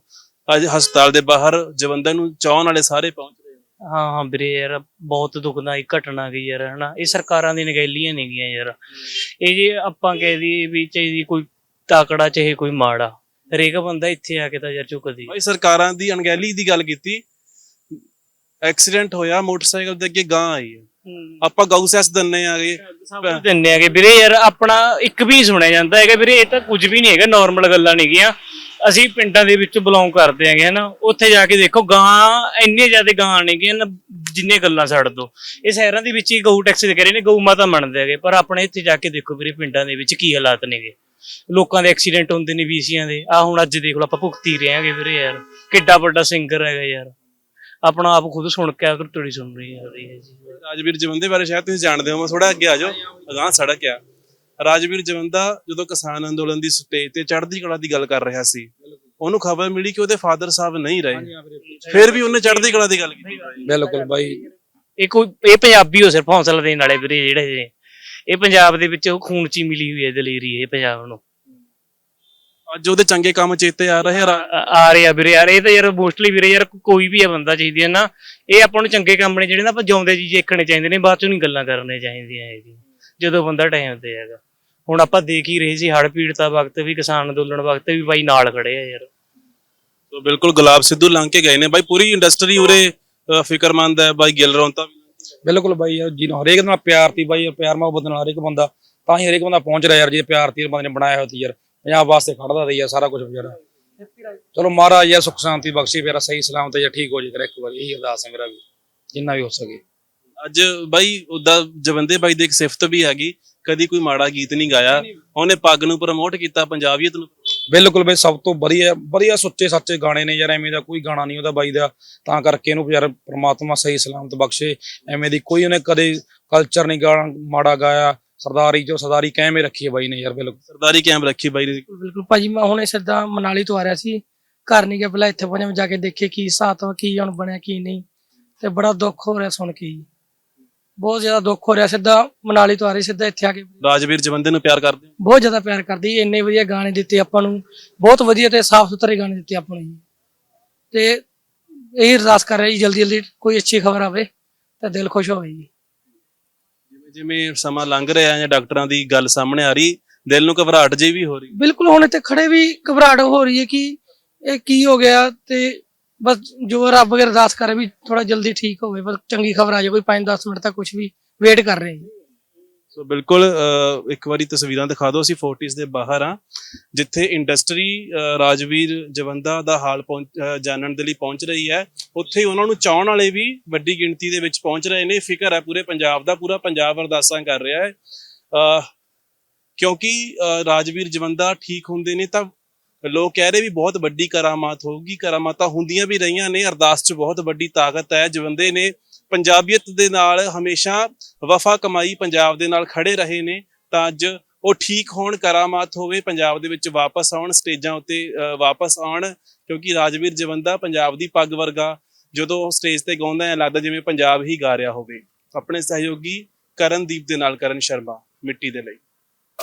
ਅੱਜ ਹਸਪਤਾਲ ਦੇ ਬਾਹਰ ਜਵੰਦਾ ਨੂੰ ਚਾਹਣ ਵਾਲੇ ਸਾਰੇ ਪਹੁੰਚ। ਹਾਂ ਹਾਂ ਵੀਰੇ ਯਾਰ ਬਹੁਤ ਦੁਖਦਾਈ ਘਟਨਾ ਗਈ ਯਾਰ ਹਨਾ। ਇਹ ਸਰਕਾਰਾਂ ਦੀ ਨਗੈਲੀਆਂ ਨਹੀਂ ਗਈਆਂ ਯਾਰ। ਇਹ ਜੇ ਆਪਾਂ ਕਹਿ ਦਈਏ ਵੀ ਚਾਹੀਦੀ ਕੋਈ ਤਾਕੜਾ ਚਾਹੇ ਕੋਈ ਮਾੜਾ ਹਰੇਕ ਬੰਦਾ ਇੱਥੇ ਆ ਕੇ ਤਾਂ ਯਾਰ ਝੁਕਦੀ ਬਾਈ ਸਰਕਾਰਾਂ ਦੀ ਅਣਗਹਿਲੀ ਦੀ ਗੱਲ ਕੀਤੀ। ਐਕਸੀਡੈਂਟ ਹੋਇਆ ਮੋਟਰਸਾਈਕਲ ਦੇ ਅੱਗੇ ਗਾਂ ਆਈ ਹੈ। ਆਪਾਂ ਗਊ ਸੈਸ ਦੰਨੇ ਆ ਗਏ ਦਿੰਨੇ ਆਗੇ। ਵੀਰੇ ਯਾਰ ਆਪਣਾ ਇੱਕ ਵੀ ਸੁਣਿਆ ਜਾਂਦਾ ਹੈਗਾ। ਵੀਰੇ ਇਹ ਤਾਂ ਕੁਝ ਵੀ ਨਹੀਂ ਹੈਗਾ। ਨਾਰਮਲ ਗੱਲਾਂ ਨਹੀਂ ਗੀਆਂ ਅਸੀਂ ਪਿੰਡਾਂ ਦੇ ਵਿੱਚ ਬਿਲੋਂਗ ਕਰਦੇ ਹੈਗੇ ਹਨਾ ਉੱਥੇ ਜਾ ਕੇ ਦੇਖੋ ਗਾਂ ਇੰਨੇ ਜ਼ਿਆਦਾ ਗਾਂ ਨੇ ਨਾ ਜਿੰਨੇ ਗੱਲਾਂ ਛੱਡ ਦੋ। ਇਹ ਸ਼ਹਿਰਾਂ ਦੇ ਵਿੱਚ ਹੀ ਗਊ ਟੈਕਸ ਦੇ ਕਰੇ ਨੇ, ਗਊ ਮਾਤਾ ਮੰਨਦੇ ਹੈਗੇ, ਪਰ ਆਪਣੇ ਇੱਥੇ ਜਾ ਕੇ ਦੇਖੋ ਵੀਰੇ ਪਿੰਡਾਂ ਦੇ ਵਿੱਚ ਕੀ ਹਾਲਾਤ ਨੇਗੇ। ਲੋਕਾਂ ਦੇ ਐਕਸੀਡੈਂਟ ਹੁੰਦੇ ਨੇ ਵੀਸੀਆਂ ਦੇ। ਆ ਹੁਣ ਅੱਜ ਦੇਖ ਲਓ ਆਪਾਂ ਭੁਗਤੀ ਰਹੇ ਆਂਗੇ ਵੀਰੇ ਯਾਰ। ਕਿੱਡਾ ਵੱਡਾ ਸਿੰਗਰ ਹੈਗਾ ਯਾਰ। ਆਪਣਾ ਆਪ ਖੁਦ ਸੁਣ ਕੇ ਆਪ ਤੁੜੀ ਸੁਣ ਰਹੀ ਹੈ ਜੀ। ਰਾਜਵੀਰ ਜਵੰਦੇ ਬਾਰੇ ਸ਼ਾਇਦ ਤੁਸੀਂ ਜਾਣਦੇ ਹੋ ਮੈਂ ਥੋੜਾ ਅੱਗੇ ਆ ਜਾਓ। ਅਗਾਂਹ ਸੜਕ ਆ। ਰਾਜਵੀਰ ਜਵੰਦਾ ਜਦੋਂ ਕਿਸਾਨ ਅੰਦੋਲਨ ਦੀ ਸਟੇਜ ਤੇ ਚੜ੍ਹਦੀ ਕਲਾ ਦੀ ਗੱਲ ਕਰ ਰਿਹਾ ਸੀ ਉਹਨੂੰ ਖਬਰ ਮਿਲੀ ਕਿ ਉਹਦੇ ਫਾਦਰ ਸਾਹਿਬ ਨਹੀਂ ਰਹੇ। ਫਿਰ ਵੀ ਉਹਨੇ ਚੜ੍ਹਦੀ ਕਲਾ ਦੀ ਗੱਲ ਕੀਤੀ। ਬਿਲਕੁਲ ਬਾਈ। ਇਹ ਕੋਈ ਇਹ ਪੰਜਾਬੀ ਹੋ ਸਿਰਫ ਹੌਸਲਾ ਦੇਣ ਵਾਲੇ ਵੀਰੇ ਜਿਹੜੇ ਨੇ ਇਹ ਪੰਜਾਬ ਦੇ ਵਿੱਚ ਉਹ ਖੂਨ ਚ ਮਿਲੀ ਹੋਈ ਹੈ ਦਲੇਰੀ ਇਹ ਪੰਜਾਬ ਨੂੰ। ਅੱਜ ਉਹਦੇ ਚੰਗੇ ਕੰਮ ਚੇਤੇ ਆ ਰਹੇ ਆ ਰਾ- ਆ ਰਿਹਾ ਵੀਰੇ ਯਾਰ ਇਹ ਤਾਂ ਯਾਰ ਮੋਸਟਲੀ ਵੀਰੇ ਯਾਰ ਕੋਈ ਵੀ ਆ ਬੰਦਾ ਚਾਹੀਦੀ ਹੈ ਨਾ। ਇਹ ਆਪਾਂ ਨੂੰ ਚੰਗੇ ਕੰਮ ਨੇ ਜਿਹੜੇ ਨਾ ਆਪਾਂ ਜਿਉਂਦੇ ਜੀ ਦੇਖਣੇ ਚਾਹੀਦੇ ਨੇ ਬਾਅਦ ਚੋਂ ਨਹੀਂ ਗੱਲਾਂ ਕਰਨੀਆਂ ਚਾਹੀਦੀਆਂ ਹੈਗੀ ਜਦੋਂ ਬੰਦਾ ਟਾਈਮ ਤੇ ਹੈਗਾ। ਹੁਣ ਆਪਾਂ ਦੇਖ ਹੀ ਰਹੇ ਸੀ ਹੜ੍ਹ ਪੀੜਤਾ ਵਕਤ ਵੀ ਕਿਸਾਨ ਅੰਦੋਲਨ ਵਕਤ ਵੀ ਬਾਈ ਨਾਲ ਖੜੇ ਆ ਯਾਰ। ਸੋ ਬਿਲਕੁਲ ਗੁਲਾਬ ਸਿੱਧੂ ਲੰਘ ਕੇ ਗਏ ਨੇ। ਬਾਈ ਪੂਰੀ ਇੰਡਸਟਰੀ ਉਰੇ ਅ, ਫਿਕਰਮੰਦ ਹੈ ਬਾਈ ਗਿੱਲ ਰੌਂਤਾ ਵੀ। ਬਿਲਕੁਲ ਬਾਈ ਯਾਰ ਜਿਹਨੂੰ ਹਰੇਕ ਨਾਲ ਪਿਆਰ ਤੀ ਬਾਈ ਪਿਆਰ ਮੁਹੱਬਤ ਨਾਲ ਹਰੇਕ ਬੰਦਾ ਤਾਂ ਹੀ ਹਰੇਕ ਬੰਦਾ ਪਹੁੰਚ ਰਿਹਾ ਯਾਰ ਜੇ ਪਿਆਰ ਤੀ ਬੰਦੇ ਨੇ ਬਣਾਇਆ ਹੋਇਆ ਤੀ ਯਾਰ। ਪੰਜਾਬ ਵਾਸਤੇ ਖੜਦਾ ਤੀ ਯਾਰ ਸਾਰਾ ਕੁਝ ਵਿਚਾਰਾ। ਚਲੋ ਮਹਾਰਾਜ ਯਾਰ ਸੁਖ ਸ਼ਾਂਤੀ ਬਖਸ਼ੀ ਮੇਰਾ ਸਹੀ ਸਲਾਮਤ ਯਾਰ ਠੀਕ ਹੋ ਜੇ ਕਰ ਇੱਕ ਵਾਰੀ ਇਹੀ ਅਰਦਾਸ ਹੈ ਮੇਰਾ ਵੀ ਜਿੰਨਾ ਵੀ ਹੋ ਸਕੇ। ਅੱਜ ਬਾਈ ਉਹਦਾ ਜਵੰਦੇ ਬਾਈ ਦੀ ਇੱਕ ਸਿਫਤ ਵੀ ਹੈਗੀ ਕਦੀ ਕੋਈ ਮਾੜਾ ਗੀਤ ਨਹੀਂ ਗਾਇਆ। ਉਹਨੇ ਪੱਗ ਨੂੰ ਪ੍ਰਮੋਟ ਕੀਤਾ ਪੰਜਾਬੀਅਤ ਨੂੰ। ਬਿਲਕੁਲ ਬਈ ਸਭ ਤੋਂ ਵਧੀਆ ਵਧੀਆ ਸੁੱਚੇ ਸੱਚੇ ਗਾਣੇ ਨੇ ਯਾਰ ਐਵੇਂ ਦਾ ਕੋਈ ਗਾਣਾ ਨਹੀਂ ਉਹਦਾ ਬਾਈ ਦਾ। ਤਾਂ ਕਰਕੇ ਇਹਨੂੰ ਯਾਰ ਪ੍ਰਮਾਤਮਾ ਸਹੀ ਸਲਾਮਤ ਬਖਸ਼ੇ। ਐਵੇਂ ਦੀ ਕੋਈ ਉਹਨੇ ਕਦੇ ਕਲਚਰ ਨਹੀਂ ਗਾਣਾ ਮਾੜਾ ਗਾਇਆ। ਸਰਦਾਰੀ ਜੋ ਸਰਦਾਰੀ ਕਿਵੇਂ ਰੱਖੀ ਹੈ ਬਾਈ ਨੇ ਯਾਰ ਬਿਲਕੁਲ। ਸਰਦਾਰੀ ਕਾਇਮ ਰੱਖੀ ਬਾਈ ਨੇ। ਬਿਲਕੁਲ ਭਾਜੀ ਮੈਂ ਹੁਣੇ ਸਿੱਧਾ ਮਨਾਲੀ ਤੋਂ ਆ ਰਿਹਾ ਸੀ। ਘਰ ਨਹੀਂ ਗਿਆ ਪਹਿਲਾਂ ਇੱਥੇ ਪਹੁੰਚਿਆ ਜਾ ਕੇ ਦੇਖੇ ਕੀ ਹਿਸਾਬ ਵਾ ਕੀ ਹੁਣ ਬਣਿਆ ਕੀ ਨਹੀਂ। ਤੇ ਬੜਾ ਦੁੱਖ ਹੋ ਰਿਹਾ ਸੁਣ ਕੇ ਜੀ। ਬਹੁਤ ਜ਼ਿਆਦਾ ਦੁੱਖ ਹੋ ਰਿਹਾ ਸਿੱਧਾ ਮਨਾਲੀ ਤੋਂ ਆ ਰਹੀ ਸਿੱਧਾ ਇੱਥੇ ਆ ਕੇ ਰਾਜਵੀਰ ਜਵੰਦੇ ਨੂੰ ਪਿਆਰ ਕਰਦੇ ਹੋ? ਬਹੁਤ ਜ਼ਿਆਦਾ ਪਿਆਰ ਕਰਦੀ ਇੰਨੇ ਵਧੀਆ ਗਾਣੇ ਦਿੱਤੇ ਆਪਾਂ ਨੂੰ ਬਹੁਤ ਵਧੀਆ ਤੇ ਸਾਫ਼ ਸੁਥਰੇ ਗਾਣੇ ਦਿੱਤੇ ਆਪਾਂ ਨੂੰ ਜੀ। ਤੇ ਇਹ ਅਰਦਾਸ ਕਰ ਰਿਹਾ ਜੀ ਜਲਦੀ ਜਲਦੀ ਕੋਈ ਅੱਛੀ ਖਬਰ ਆਵੇ ਤਾਂ ਦਿਲ ਖੁਸ਼ ਹੋਵੇ ਜੀ ਜਿਵੇਂ ਜਿਵੇਂ ਸਮਾਂ ਲੰਘ ਰਿਹਾ ਜਾਂ ਡਾਕਟਰਾਂ ਦੀ ਗੱਲ ਸਾਹਮਣੇ ਆ ਰਹੀ ਦਿਲ ਨੂੰ ਘਬਰਾਹਟ ਜਿਹੀ ਵੀ ਹੋ ਰਹੀ ਬਿਲਕੁਲ ਹੁਣ ਇੱਥੇ ਖੜੇ ਵੀ ਘਬਰਾਹਟ ਹੋ ਰਹੀ ਹੈ ਕਿ ਇਹ ਕੀ ਹੋ ਗਿਆ ਤੇ ਬਸ ਜੋ ਰੱਬ ਅਗੇ ਅਰਦਾਸ ਕਰੇ ਵੀ ਥੋੜਾ ਜਲਦੀ ਠੀਕ ਹੋਵੇ ਬਸ ਚੰਗੀ ਖਬਰ ਆ ਜਾਏ ਕੋਈ 5-10 ਮਿੰਟ ਤੱਕ ਕੁਝ ਵੀ ਵੇਟ ਕਰ ਰਹੇ ਹਾਂ। ਸੋ ਬਿਲਕੁਲ ਅ, ਇੱਕ ਵਾਰੀ ਤਸਵੀਰਾਂ ਦਿਖਾ ਦਿਓ ਅਸੀਂ ਫੋਰਟਿਸ ਦੇ ਬਾਹਰ ਆ ਜਿੱਥੇ ਇੰਡਸਟਰੀ ਅ, ਰਾਜਵੀਰ ਜਵੰਦਾ ਦਾ ਹਾਲ ਪਹੁੰਚ- ਅ, ਜਾਣਨ ਦੇ ਲਈ ਪਹੁੰਚ ਰਹੀ ਹੈ। ਉੱਥੇ ਹੀ ਉਹਨਾਂ ਨੂੰ ਚਾਹਣ ਵਾਲੇ ਵੀ ਵੱਡੀ ਗਿਣਤੀ ਦੇ ਵਿੱਚ ਪਹੁੰਚ ਰਹੇ ਨੇ। ਫਿਕਰ ਹੈ ਪੂਰੇ ਪੰਜਾਬ ਦਾ ਪੂਰਾ ਪੰਜਾਬ ਅਰਦਾਸਾਂ ਕਰ ਰਿਹਾ ਹੈ। ਅ, ਕਿਉਂਕਿ ਅ, ਰਾਜਵੀਰ ਜਵੰਦਾ ਠੀਕ ਹੁੰਦੇ ਨੇ ਤਾਂ ਲੋਕ ਕਹਿ ਰਹੇ ਵੀ ਬਹੁਤ ਵੱਡੀ ਕਰਾਮਾਤ ਹੋਊਗੀ, ਕਰਾਮਾਤਾਂ ਹੁੰਦੀਆਂ ਵੀ ਰਹੀਆਂ ਨੇ, ਅਰਦਾਸ 'ਚ ਬਹੁਤ ਵੱਡੀ ਤਾਕਤ ਹੈ, ਜਵੰਦੇ ਨੇ ਪੰਜਾਬੀਅਤ ਦੇ ਨਾਲ ਹਮੇਸ਼ਾ ਵਫਾ ਕਮਾਈ ਪੰਜਾਬ ਦੇ ਨਾਲ ਖੜੇ ਰਹੇ ਨੇ, ਤਾਂ ਅੱਜ ਉਹ ਠੀਕ ਹੋਣ, ਕਰਾਮਾਤ ਹੋਵੇ, ਪੰਜਾਬ ਦੇ ਵਿੱਚ ਵਾਪਸ ਆਉਣ, ਸਟੇਜਾਂ ਉੱਤੇ ਵਾਪਸ ਆਉਣ, ਕਿਉਂਕਿ ਰਾਜਵੀਰ ਜਵੰਦਾ ਪੰਜਾਬ ਦੀ ਪੱਗ ਵਰਗਾ, ਜਦੋਂ ਉਹ ਸਟੇਜ ਤੇ ਗਾਉਂਦਾ ਹੈ, ਲੱਗਦਾ ਜਿਵੇਂ ਪੰਜਾਬ ਹੀ ਗਾ ਰਿਹਾ ਹੋਵੇ। ਆਪਣੇ ਸਹਿਯੋਗੀ ਕਰਨਦੀਪ ਦੇ ਨਾਲ ਕਰਨ ਸ਼ਰਮਾ, ਮਿੱਟੀ ਦੇ ਲਈ।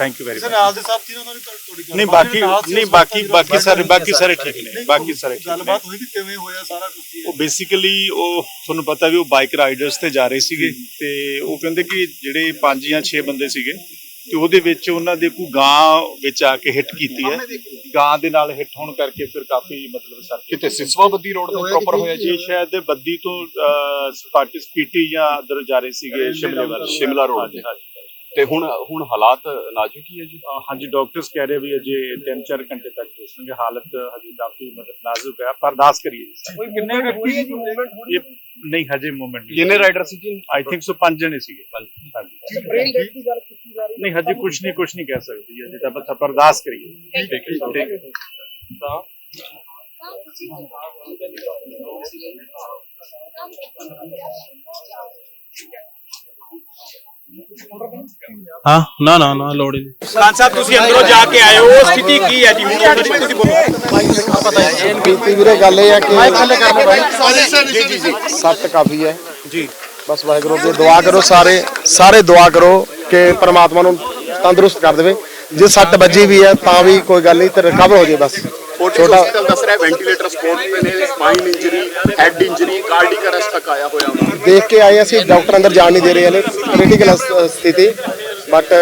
thank you very much ਨਾਲ ਦੇ ਸਾਹਿਬ ਉਹਨਾਂ ਨੇ ਤੁਹਾਡੀ ਨਹੀਂ ਬਾਕੀ ਨਹੀਂ ਬਾਕੀ ਬਾਕੀ ਸਾਰੇ ਬਾਕੀ ਸਾਰੇ ਠੀਕ ਨੇ ਬਾਕੀ ਸਾਰੇ ਠੀਕ ਨੇ। ਗੱਲਬਾਤ ਹੋਈ ਕਿ ਕਿਵੇਂ ਹੋਇਆ ਸਾਰਾ ਕੁਝ ਉਹ ਬੇਸਿਕਲੀ ਉਹ ਤੁਹਾਨੂੰ ਪਤਾ ਵੀ ਉਹ ਬਾਈਕ ਰਾਈਡਰਸ ਤੇ ਜਾ ਰਹੇ ਸੀਗੇ ਤੇ ਉਹ ਕਹਿੰਦੇ ਕਿ ਜਿਹੜੇ ਪੰਜ ਜਾਂ 6 ਬੰਦੇ ਸੀਗੇ ਤੇ ਉਹਦੇ ਵਿੱਚ ਉਹਨਾਂ ਦੇ ਕੋਈ ਗਾਂ ਵਿੱਚ ਆ ਕੇ ਹਿੱਟ ਕੀਤੀ ਹੈ। ਗਾਂ ਦੇ ਨਾਲ ਹਿੱਟ ਹੋਣ ਕਰਕੇ ਫਿਰ ਕਾਫੀ ਮਤਲਬ ਸਰ ਕਿਤੇ ਸਿਸਵਾ ਬੱਦੀ ਰੋਡ ਤੇ ਪ੍ਰੋਪਰ ਹੋਇਆ ਜੀ? ਸ਼ਾਇਦ ਬੱਦੀ ਤੋਂ ਸਪਾਟਿਸ ਪੀਟੀ ਜਾਂ ਅਦਰ ਜਾ ਰਹੇ ਸੀਗੇ ਸ਼ਿਮਲੇ ਵੱਲ। ਸ਼ਿਮਲਾ ਹਾਂਜੀ, ਹਾਂਜੀ। ਤੇ ਹੁਣ ਹੁਣ ਹਾਲਾਤ ਨਾਜ਼ੁਕ ਹੀ ਹੈ ਜੀ? ਹਾਂਜੀ ਡਾਕਟਰਸ ਕਹਿ ਰਹੇ ਵੀ ਅਜੇ 3-4 ਘੰਟੇ ਤੱਕ ਦੱਸਣਗੇ। ਹਾਲਤ ਹਜੇ ਕਾਫੀ ਮਤਲਬ ਨਾਜ਼ੁਕ ਹੈ। ਆਪਾਂ ਅਰਦਾਸ ਕਰੀਏ ਕੋਈ ਕਿੰਨੇ ਵਿਅਕਤੀ ਦੀ ਮੂਵਮੈਂਟ ਇਹ ਨਹੀਂ ਹਜੇ ਮੂਵਮੈਂਟ ਕਿੰਨੇ ਰਾਈਡਰ ਸੀ ਜੀ? ਆਈ ਥਿੰਕ ਸੋ ਪੰਜ ਜਣੇ ਸੀਗੇ। ਹਾਂਜੀ। ਬ੍ਰੇਨ ਡੈਡ ਦੀ ਗੱਲ ਕੀਤੀ ਜਾ ਨਹੀਂ ਹਜੇ ਕੁਝ ਨਹੀਂ ਕੁਝ ਨਹੀਂ ਕਹਿ ਸਕਦੇ ਜੀ, ਅਜੇ ਤਾਂ ਬਸ ਅਰਦਾਸ ਕਰੀਏ। ਠੀਕ ਹੈ। ਠੀਕ ਹੈ। ਤਾਂ? ਹਾਂ ਨਾ ਨਾ ਨਾ ਲੋੜ ਹੀ ਨਹੀਂ। ਖਾਨ ਸਾਹਿਬ ਤੁਸੀਂ ਅੰਦਰੋਂ ਜਾ ਕੇ ਆਏ ਹੋ। ਉਹ ਸਥਿਤੀ ਕੀ ਹੈ ਜੀ? ਹੁਣ ਉਹਦੇ ਵਿੱਚ ਤੁਸੀਂ ਬੋਲੋ। ਬੀਤੀ ਵੀਰੇ ਗੱਲ ਇਹ ਹੈ ਕਿ ਜੀ ਜੀ ਜੀ ਸੱਟ ਕਾਫੀ ਹੈ। ਜੀ। ਬਸ ਵਾਹਿਗੁਰੂ ਅੱਗੇ ਦੁਆ ਕਰੋ ਸਾਰੇ ਸਾਰੇ ਦੁਆ ਕਰੋ ਕਿ ਪ੍ਰਮਾਤਮਾ ਨੂੰ ਤੰਦਰੁਸਤ ਕਰ ਦੇਵੇ। ਜੇ ਸੱਟ ਵੱਜੀ ਵੀ ਹੈ ਤਾਂ ਵੀ ਕੋਈ ਗੱਲ ਨਹੀਂ ਤੇ ਰਿਕਵਰ ਹੋ ਜੇ ਬਸ। ਛੋਟਾ ਦੱਸ ਰਿਹਾ ਵੈਂਟੀਲੇਟਰ ਸਪੋਰਟ ਤੇ ਨੇ spine injury head injury cardiac arrest ਤੱਕ ਆਇਆ ਹੋਇਆ ਦੇਖ ਕੇ ਆਏ ਅਸੀਂ ਡਾਕਟਰ ਅੰਦਰ ਜਾਣ ਨਹੀਂ ਦੇ ਰਹੇ ਨੇ ਕ੍ਰਿਟੀਕਲ ਸਥਿਤੀ। ਬਟ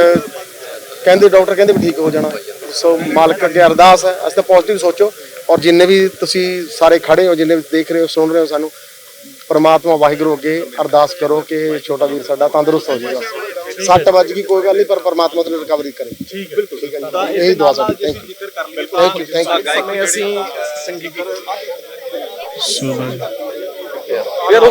ਕਹਿੰਦੇ ਡਾਕਟਰ ਕਹਿੰਦੇ ਵੀ ਠੀਕ ਹੋ ਜਾਣਾ। ਸੋ ਮਾਲਕ ਅੱਗੇ ਅਰਦਾਸ ਹੈ ਅਸੀਂ ਤਾਂ ਪੋਜ਼ਿਟਿਵ ਸੋਚੋ। ਔਰ ਜਿੰਨੇ ਵੀ ਤੁਸੀਂ ਸਾਰੇ ਖੜੇ ਹੋ ਜਿੰਨੇ ਵੀ ਦੇਖ ਰਹੇ ਹੋ ਸੁਣ ਰਹੇ ਹੋ ਸਾਨੂੰ ਪ੍ਰਮਾਤਮਾ ਵਾਹਿਗੁਰੂ ਅੱਗੇ ਅਰਦਾਸ ਕਰੋ ਕਿ ਛੋਟਾ ਵੀਰ ਸਾਡਾ ਤੰਦਰੁਸਤ ਹੋ ਜਾਏਗਾ। ਸੱਟ ਵੱਜ ਗਈ ਕੋਈ ਗੱਲ ਨਹੀਂ ਪਰ ਪ੍ਰਮਾਤਮਾ ਤੋਂ ਰਿਕਵਰੀ ਕਰੇ। ਠੀਕ ਬਿਲਕੁਲ ਠੀਕ ਹੈ ਜੀ। ਇਹੀ ਦੁਆ ਸਾਡੀ। Thank you thank you thank you ਸਮੇਂ ਅਸੀਂ ਸੰਗੀਤ ਸੁਬਹ ਯਾਰ